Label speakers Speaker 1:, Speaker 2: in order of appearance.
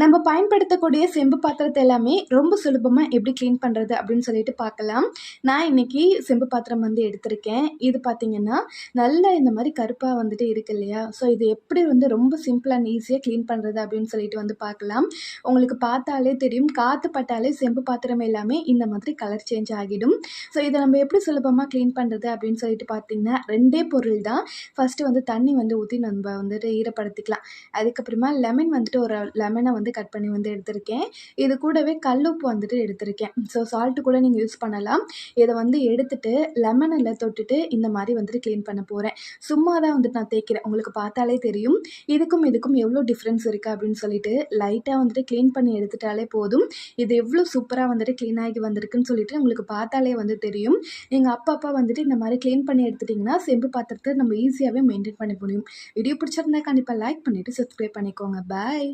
Speaker 1: நம்ம பயன்படுத்தக்கூடிய செம்பு பாத்திரத்தை எல்லாமே ரொம்ப சுலபமாக எப்படி க்ளீன் பண்ணுறது அப்படின்னு சொல்லிட்டு பார்க்கலாம். நான் இன்னைக்கு செம்பு பாத்திரம் வந்து எடுத்திருக்கேன். இது பார்த்தீங்கன்னா நல்லா இந்த மாதிரி கருப்பாக வந்துட்டு இருக்கு இல்லையா? ஸோ இது எப்படி வந்து ரொம்ப சிம்பிள் அண்ட் ஈஸியாக க்ளீன் பண்ணுறது அப்படின்னு சொல்லிட்டு வந்து பார்க்கலாம். உங்களுக்கு பார்த்தாலே தெரியும். காற்று பட்டாலே செம்பு பாத்திரம் எல்லாமே இந்த மாதிரி கலர் சேஞ்ச் ஆகிடும். ஸோ இதை நம்ம எப்படி சுலபமாக க்ளீன் பண்ணுறது அப்படின்னு சொல்லிட்டு பார்த்தீங்கன்னா ரெண்டே பொருள் தான். ஃபஸ்ட்டு வந்து தண்ணி வந்து ஊற்றி நம்ம வந்துட்டு ஈரப்படுத்திக்கலாம். அதுக்கப்புறமா லெமன் வந்துட்டு ஒரு லெமனை வந்து கட் பண்ணி வந்து எடுத்திருக்கேன். இது கூடவே கல்லுப்பு வந்துட்டு எடுத்திருக்கேன். ஸோ சால்ட்டு கூட நீங்கள் யூஸ் பண்ணலாம். இதை வந்து எடுத்துட்டு லெமனில் தொட்டுட்டு இந்த மாதிரி வந்துட்டு க்ளீன் பண்ண போகிறேன் சும்மா தான் வந்துட்டு நான் தேய்க்கிறேன். உங்களுக்கு பார்த்தாலே தெரியும். இதுக்கும் இதுக்கும் எவ்வளோ டிஃப்ரென்ஸ் இருக்குது அப்படின்னு சொல்லிட்டு லைட்டாக வந்துட்டு க்ளீன் பண்ணி எடுத்துட்டாலே போதும். இது எவ்வளோ சூப்பராக வந்துட்டு க்ளீன் ஆகி வந்திருக்குன்னு சொல்லிட்டு உங்களுக்கு பார்த்தாலே வந்து தெரியும். நீங்கள் அப்பப்போ வந்துட்டு இந்த மாதிரி க்ளீன் பண்ணி எடுத்துட்டிங்கன்னா செம்பு பாத்திரத்தை நம்ம ஈஸியாகவே மெயின்டைன் பண்ண முடியும். வீடியோ பிடிச்சிருந்தா கண்டிப்பாக லைக் பண்ணிவிட்டு சப்ஸ்கிரைப் பண்ணிக்கோங்க. பாய்